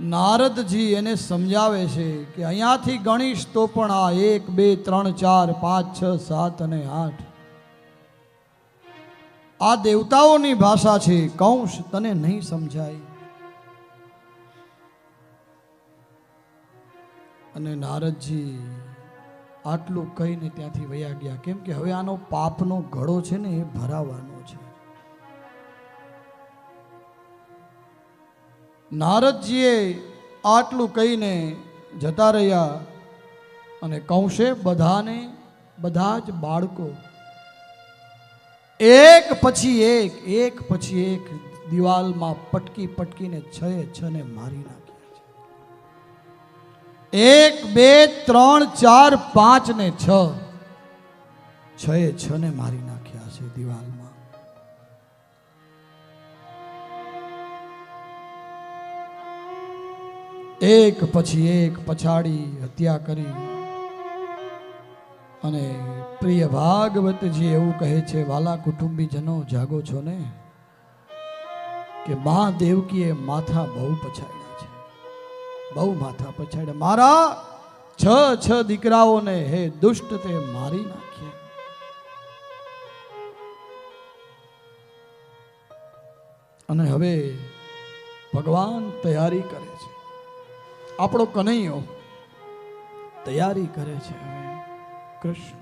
નારદજી એને સમજાવે છે કે અહીંયાથી ગણીશ તો પણ આ એક, બે, ત્રણ, ચાર, પાંચ, છ, સાત અને આઠ. આ દેવતાઓની ભાષા છે, કૌશ તને નહીં સમજાય. અને નારદજી આટલું કહીને ત્યાંથી વયા ગયા. કેમ કે હવે આનો પાપનો ઘડો છે ને એ ભરાવાનો છે. નારદજીએ આટલું કહીને જતા રહ્યા અને કૌશે બધાને, બધા જ બાળકો, એક પછી એક એક પછી એક દિવાલમાં પટકી પટકીને છે છને મારી નાખ્યા છે. એક, બે, ત્રણ, ચાર પાંચ ને છ છ છને મારી નાખ્યા છે દિવાલમાં એક પછી એક પછાડી હત્યા કરી. અને પ્રિય ભાગવતજી એવું કહે છે, વાલા કુટુંબીજનો, જાગો છો ને? કે મા દેવકીએ માથા બહુ પછાડ્યા છે. બહુ માથા પછાડ્યા. મારા, છ છ દીકરાઓને હે દુષ્ટ તે મારી નાખ્યા. અને હવે ભગવાન તૈયારી કરે છે. આપણો કનૈયો તૈયારી કરે છે. કૃષ્ણ.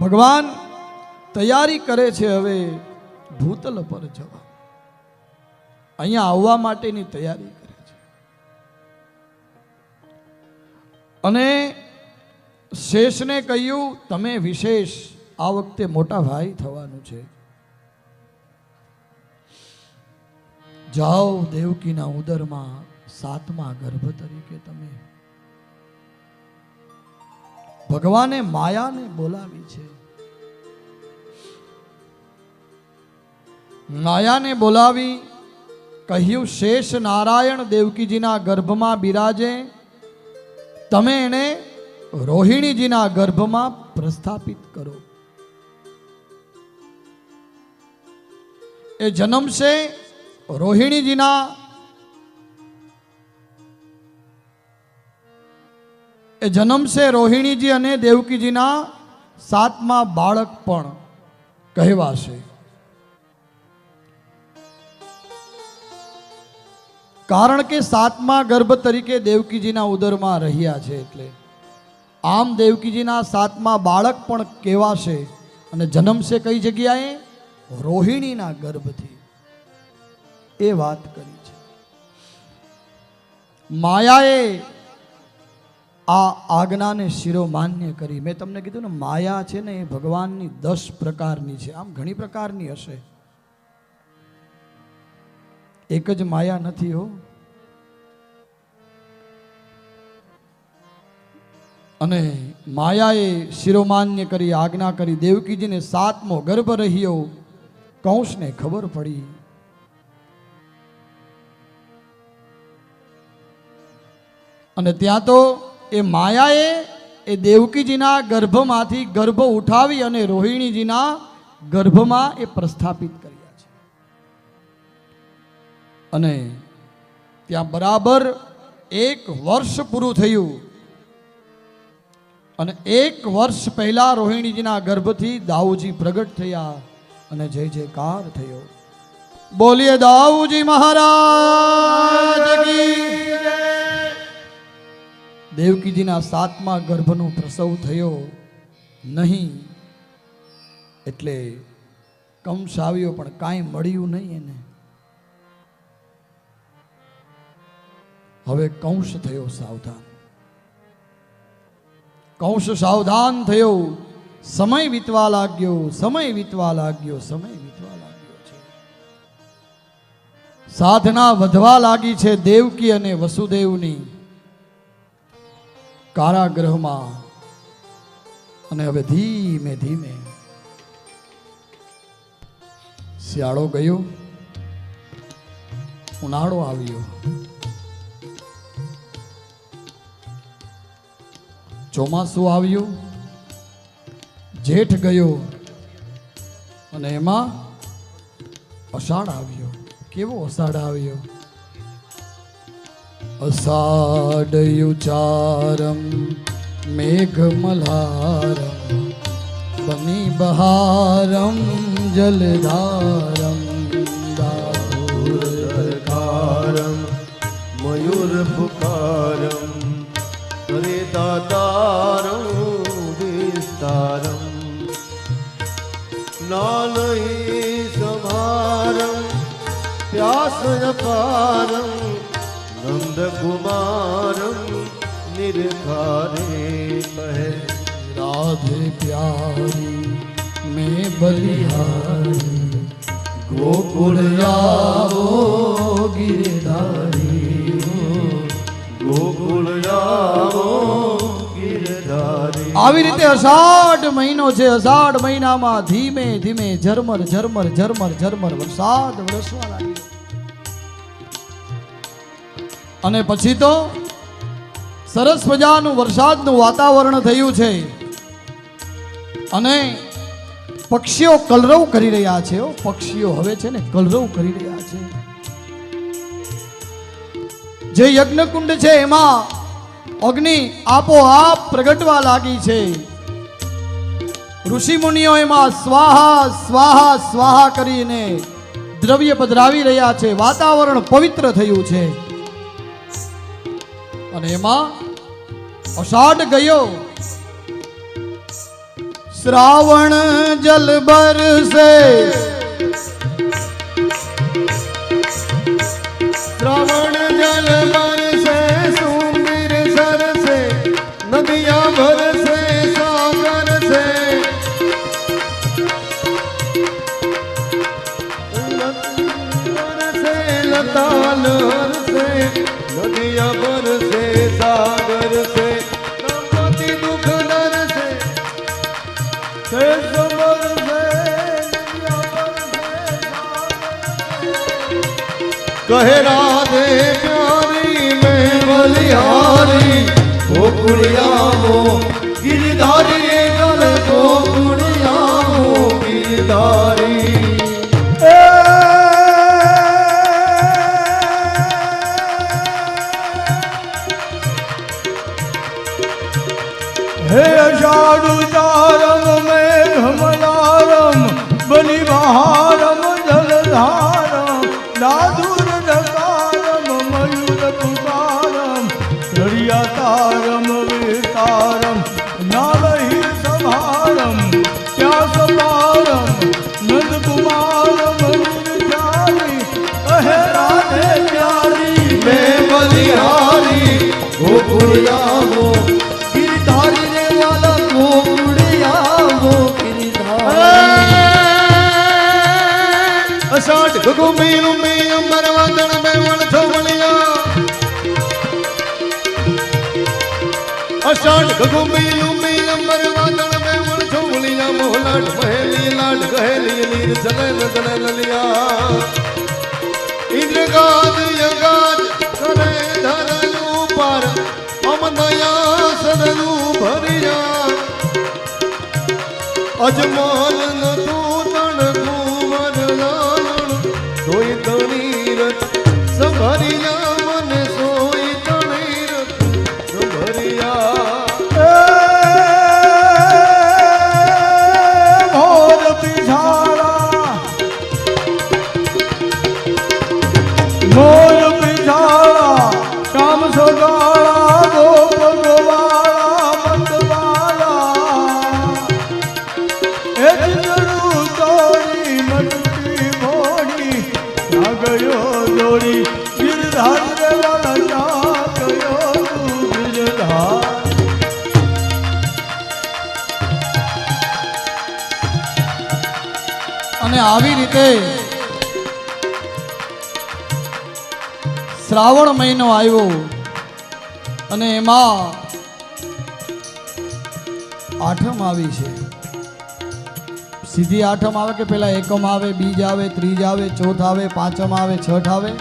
ભગવાન તૈયારી કરે છે હવે ભૂતલ પર જવા. અહીંયા આવવા માટેની તૈયારી કરે છે. અને શેષને કહ્યું તમે વિશેષ આ વખતે મોટા ભાઈ થવાનું છે. જાઓ દેવકીના ઉદરમાં સાતમા ગર્ભ તરીકે તમે. ભગવાને માયાને બોલાવી છે. માયાને બોલાવી કહ્યું, શેષ નારાયણ દેવકીજીના ગર્ભમાં બિરાજે. તમે એને રોહિણીજીના ગર્ભમાં પ્રસ્થાપિત કરો. એ જન્મશે રોહિણીજીના એ જન્મશે રોહિણીજી અને દેવકીજીના સાતમા બાળક પણ કહેવાશે. કારણ કે સાતમા ગર્ભ તરીકે દેવકીજીના ઉદરમાં રહ્યા છે એટલે. આમ દેવકીજીના સાતમા બાળક પણ કહેવાશે અને જન્મશે કઈ જગ્યાએ? રોહિણીના ગર્ભથી. એ વાત કરી છે. માયાએ આ આજ્ઞાને શિરોમાન્ય કરી. મેં તમને કીધું ને, માયા છે ને એ ભગવાનની દસ પ્રકારની છે. આમ ઘણી પ્રકારની હશે. એક જ માયા નથી હો. અને માયાએ શિરોમાન્ય કરી, આજ્ઞા કરી. દેવકીજીને સાતમો ગર્ભ રહ્યો. કંસને ખબર પડી. અને ત્યાં તો એ માયાએ એ દેવકીજીના ગર્ભમાંથી ગર્ભ ઉઠાવી અને રોહિણીજીના ગર્ભમાં એ પ્રસ્થાપિત કર્યા છે અને ત્યાં બરાબર એક વર્ષ પૂરું થયું અને એક વર્ષ પહેલા રોહિણીજીના ગર્ભથી દાઉજી પ્રગટ થયા અને જય જયકાર થયો બોલીએ દાઉજી મહારાજ. દેવકીજીના સાતમા ગર્ભનો પ્રસવ થયો નહીં એટલે કંસ આવ્યો પણ કાંઈ મળ્યું નહીં એને. હવે કંસ થયો સાવધાન. કંસ સાવધાન થયો. સમય વીતવા લાગ્યો, સમય વીતવા લાગ્યો, સમય વીતવા લાગ્યો છે. સાધના વધવા લાગી છે દેવકી અને વસુદેવની. કારાગૃહમાં. અને હવે ધીમે ધીમે શિયાળો ગયો, ઉનાળો આવ્યો. ચોમાસું આવ્યું, જેઠ ગયો, અને એમાં અષાઢ આવ્યો. કેવો અષાઢ આવ્યો? અષાઢ યુચારમ મેઘમલારમ બની બહારમ જલધારમ ધરકારમ મયુર પુકારમ હરે દાતારમ વિસ્તારમ નાલહી સમારમ પ્યાસ અપારમ નંદકુમારમ નિર્ખારે કહે રાધે પ્યારી મેં બલિહારી ગોકુળ આવો ગિરધારી ગોકુળ આવો ગિરધારી આવી રીતે અષાઢ મહિનો છે અષાઢ મહિનામાં ધીમે ધીમે ઝરમર ઝરમર ઝરમર ઝરમર વરસાદ વરસવા લાગ્યો. અને પછી તો સરસ મજાનું વરસાદનું વાતાવરણ થયું છે. અને પક્ષીઓ કલરવ કરી રહ્યા છે. પક્ષીઓ હવે છે ને કલરવ કરી રહ્યા છે. જે યજ્ઞકુંડ છે એમાં અગ્નિ આપોઆપ પ્રગટવા લાગી છે. ઋષિમુનિઓ એમાં સ્વાહા સ્વાહા સ્વાહા કરીને દ્રવ્ય પધરાવી રહ્યા છે. વાતાવરણ પવિત્ર થયું છે. અને એમાં અષાઢ ગયો. શ્રાવણ જલ બરસે શ્રાવણ જલ બરસે સુંદર સરસે નદિયા ભરસે કહે રાધે પ્યારી, મેં બલિહારી ગોકુળિયામો ગિરધારી કલ ગોકુળિયામો ગિરધારી. હે અષાઢુચારમ મેઘમલારમ બલિબહારમ જલધારમ મેલું મે અંબર વાદળ મે વણ છોવણિયા અષાઢ ગગો મેલું મે અંબર ન અને આવી રીતે શ્રાવણ મહિનો આવ્યો અને એમાં આઠમ આવી છે. સીધી આઠમ આવે કે પેલા એકમ આવે, બીજ આવે, ત્રીજ આવે, ચોથ આવે, પાંચમ આવે, છઠ આવે?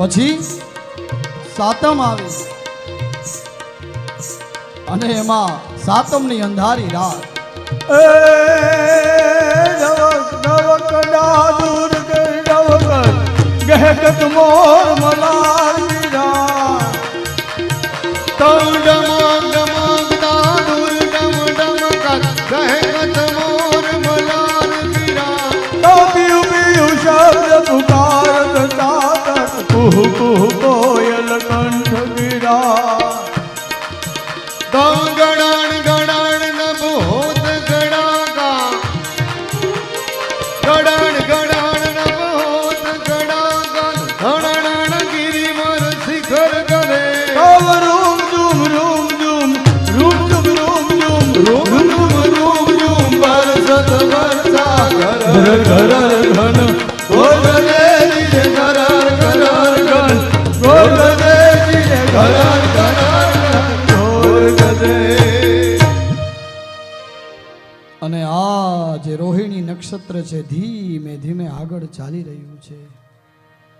પછી સાતમ આવે. અને એમાં સાતમની અંધારી રાત. নয় છે. ધીમે ધીમે આગળ ચાલી રહ્યું છે.